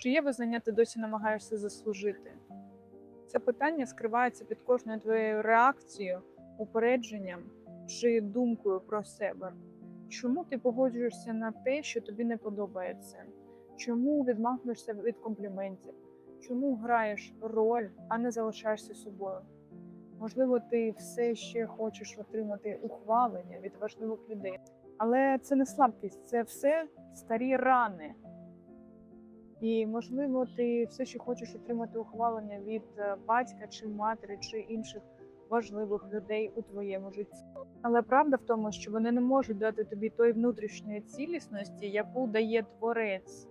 Чиє визнання ти досі намагаєшся заслужити? Це питання скривається під кожною твоєю реакцією, упередженням чи думкою про себе. Чому ти погоджуєшся на те, що тобі не подобається? Чому відмахуєшся від компліментів? Чому граєш роль, а не залишаєшся собою? Можливо, ти все ще хочеш отримати ухвалення від важливих людей. Але це не слабкість, це все старі рани. І, можливо, ти все ще хочеш отримати ухвалення від е, батька чи матері, чи інших важливих людей у твоєму житті. Але правда в тому, що вони не можуть дати тобі тої внутрішньої цілісності, яку дає творець.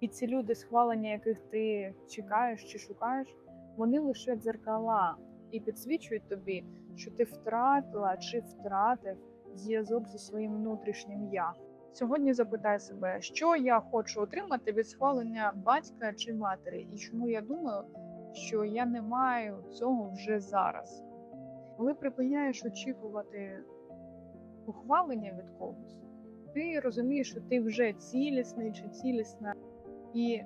І ці люди, схвалення яких ти чекаєш чи шукаєш, вони лише дзеркала і підсвічують тобі, що ти втратила чи втратив зв'язок зі своїм внутрішнім я. Сьогодні запитай себе, що я хочу отримати від схвалення батька чи матері, і чому я думаю, що я не маю цього вже зараз. Коли припиняєш очікувати ухвалення від когось, ти розумієш, що ти вже цілісний чи цілісна, і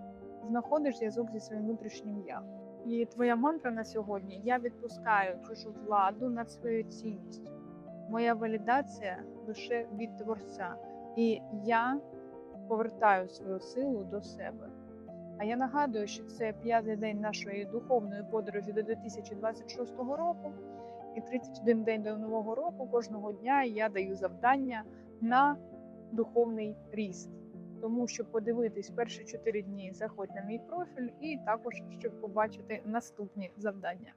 знаходиш зв'язок зі своїм внутрішнім я. І твоя мантра на сьогодні я відпускаю чужу владу над своєю цінністю. Моя валідація лише від творця, і я повертаю свою силу до себе. А я нагадую, що це п'ятий день нашої духовної подорожі до 2026 року. І 31 день до нового року кожного дня я даю завдання на духовний ріст. Тому щоб подивитись перші 4 дні, заходь на мій профіль, і також щоб побачити наступні завдання.